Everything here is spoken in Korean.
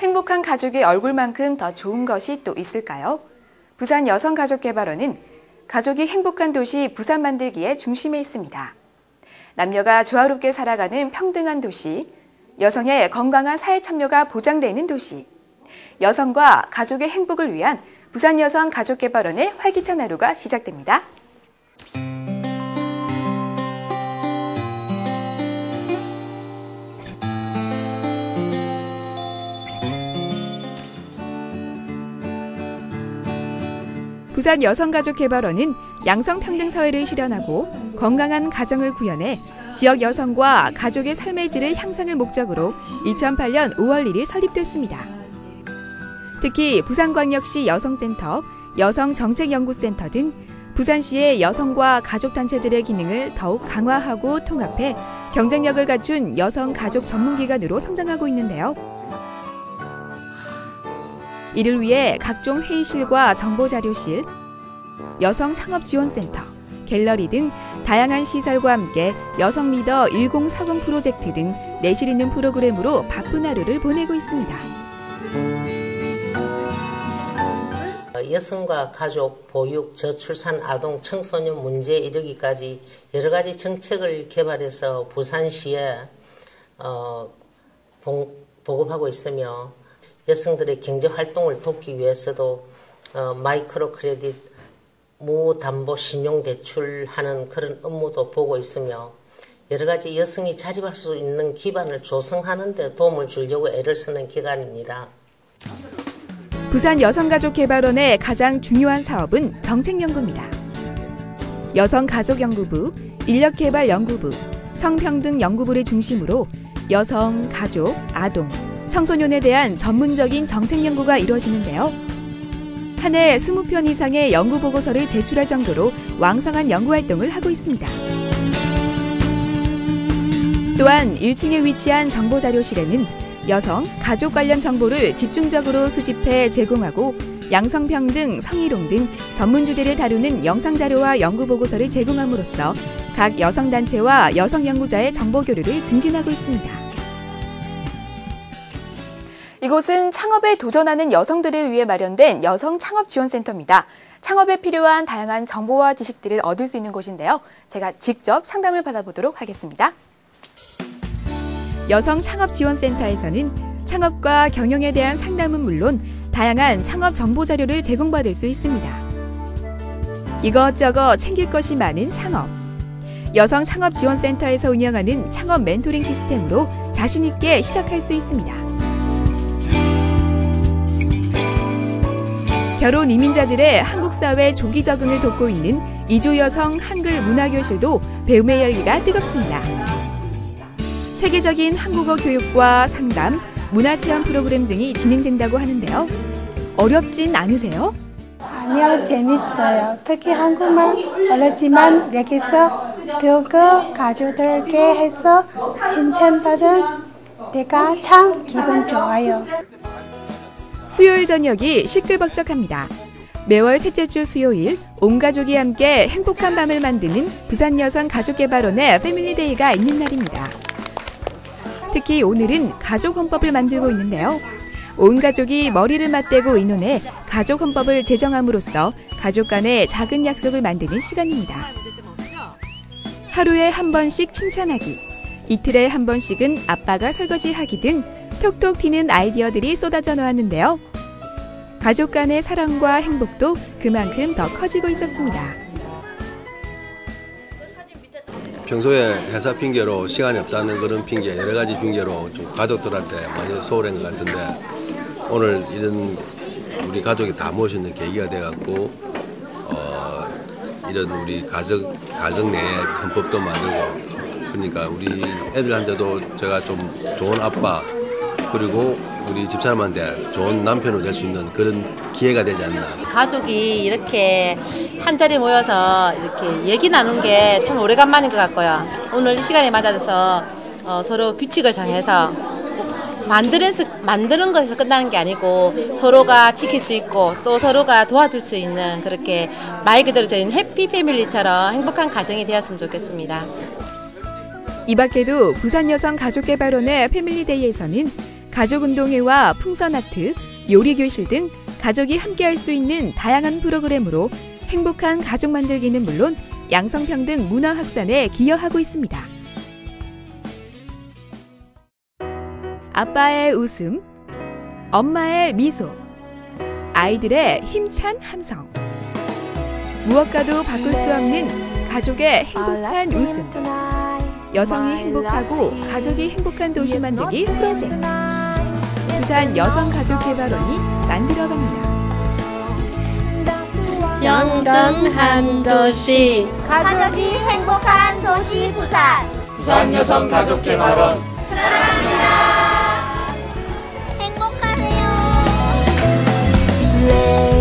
행복한 가족의 얼굴만큼 더 좋은 것이 또 있을까요? 부산 여성가족개발원은 가족이 행복한 도시 부산 만들기에 중심에 있습니다. 남녀가 조화롭게 살아가는 평등한 도시, 여성의 건강한 사회 참여가 보장되는 도시, 여성과 가족의 행복을 위한 부산 여성 가족개발원의 활기찬 하루가 시작됩니다. 부산 여성가족개발원은 양성평등 사회를 실현하고 건강한 가정을 구현해 지역 여성과 가족의 삶의 질을 향상을 목적으로 2008년 5월 1일 설립됐습니다. 특히 부산광역시 여성센터, 여성정책연구센터 등 부산시의 여성과 가족단체들의 기능을 더욱 강화하고 통합해 경쟁력을 갖춘 여성 가족 전문기관으로 성장하고 있는데요. 이를 위해 각종 회의실과 정보자료실, 여성 창업 지원센터, 갤러리 등 다양한 시설과 함께 여성 리더 1040 프로젝트 등 내실 있는 프로그램으로 바쁜 하루를 보내고 있습니다. 여성과 가족, 보육, 저출산, 아동, 청소년 문제에 이르기까지 여러 가지 정책을 개발해서 부산시에 어, 보, 보급하고 있으며 여성들의 경제 활동을 돕기 위해서도 어, 마이크로 크레딧, 무담보 신용 대출하는 그런 업무도 보고 있으며 여러 가지 여성이 자립할 수 있는 기반을 조성하는 데 도움을 주려고 애를 쓰는 기관입니다. 부산 여성가족개발원의 가장 중요한 사업은 정책연구입니다. 여성가족연구부, 인력개발연구부, 성평등연구부를 중심으로 여성, 가족, 아동, 청소년에 대한 전문적인 정책 연구가 이루어지는데요. 한 해 20편 이상의 연구 보고서를 제출할 정도로 왕성한 연구 활동을 하고 있습니다. 또한 1층에 위치한 정보 자료실에는 여성, 가족 관련 정보를 집중적으로 수집해 제공하고 양성평등, 성희롱 등 전문 주제를 다루는 영상 자료와 연구 보고서를 제공함으로써 각 여성 단체와 여성 연구자의 정보 교류를 증진하고 있습니다. 이곳은 창업에 도전하는 여성들을 위해 마련된 여성 창업 지원센터입니다. 창업에 필요한 다양한 정보와 지식들을 얻을 수 있는 곳인데요. 제가 직접 상담을 받아보도록 하겠습니다. 여성 창업 지원센터에서는 창업과 경영에 대한 상담은 물론 다양한 창업 정보 자료를 제공받을 수 있습니다. 이것저것 챙길 것이 많은 창업. 여성 창업 지원센터에서 운영하는 창업 멘토링 시스템으로 자신 있게 시작할 수 있습니다. 결혼 이민자들의 한국 사회 조기 적응을 돕고 있는 이주 여성 한글 문화교실도 배움의 열기가 뜨겁습니다. 체계적인 한국어 교육과 상담, 문화체험 프로그램 등이 진행된다고 하는데요. 어렵진 않으세요? 아니요, 재밌어요. 특히 한국말 어렵지만 여기서 배우고 가족들에게 해서 칭찬받은 때가 참 기분 좋아요. 수요일 저녁이 시끌벅적합니다. 매월 셋째 주 수요일 온 가족이 함께 행복한 밤을 만드는 부산 여성 가족개발원의 패밀리데이가 있는 날입니다. 특히 오늘은 가족 헌법을 만들고 있는데요. 온 가족이 머리를 맞대고 의논해 가족 헌법을 제정함으로써 가족 간의 작은 약속을 만드는 시간입니다. 하루에 한 번씩 칭찬하기, 이틀에 한 번씩은 아빠가 설거지하기 등 톡톡 튀는 아이디어들이 쏟아져 나왔는데요. 가족 간의 사랑과 행복도 그만큼 더 커지고 있었습니다. 평소에 회사 핑계로 시간이 없다는 그런 핑계, 여러 가지 핑계로 좀 가족들한테 많이 소홀한 것 같은데 오늘 이런 우리 가족이 다 모시는 계기가 돼갖고 어, 이런 우리 가족 가정 내에 헌법도 만들고 그러니까 우리 애들한테도 제가 좀 좋은 아빠 그리고 우리 집사람한테 좋은 남편으로 될 수 있는 그런 기회가 되지 않나. 가족이 이렇게 한 자리 모여서 이렇게 얘기 나눈 게 참 오래간만인 것 같고요. 오늘 이 시간에 맞아서 어, 서로 규칙을 정해서 만드는, 만드는 것에서 끝나는 게 아니고 서로가 지킬 수 있고 또 서로가 도와줄 수 있는 그렇게 말 그대로 저희는 해피 패밀리처럼 행복한 가정이 되었으면 좋겠습니다. 이 밖에도 부산여성가족개발원의 패밀리데이에서는 가족운동회와 풍선아트, 요리교실 등 가족이 함께할 수 있는 다양한 프로그램으로 행복한 가족 만들기는 물론 양성평등 문화 확산에 기여하고 있습니다. 아빠의 웃음, 엄마의 미소, 아이들의 힘찬 함성. 무엇과도 바꿀 수 없는 가족의 행복한 웃음. 여성이 행복하고 가족이 행복한 도시 만들기 프로젝트. 부산 여성가족개발원이 만들어갑니다. 영등한 도시 가족이 행복한 도시 부산 부산 여성가족개발원 사랑합니다. 행복하세요. 네.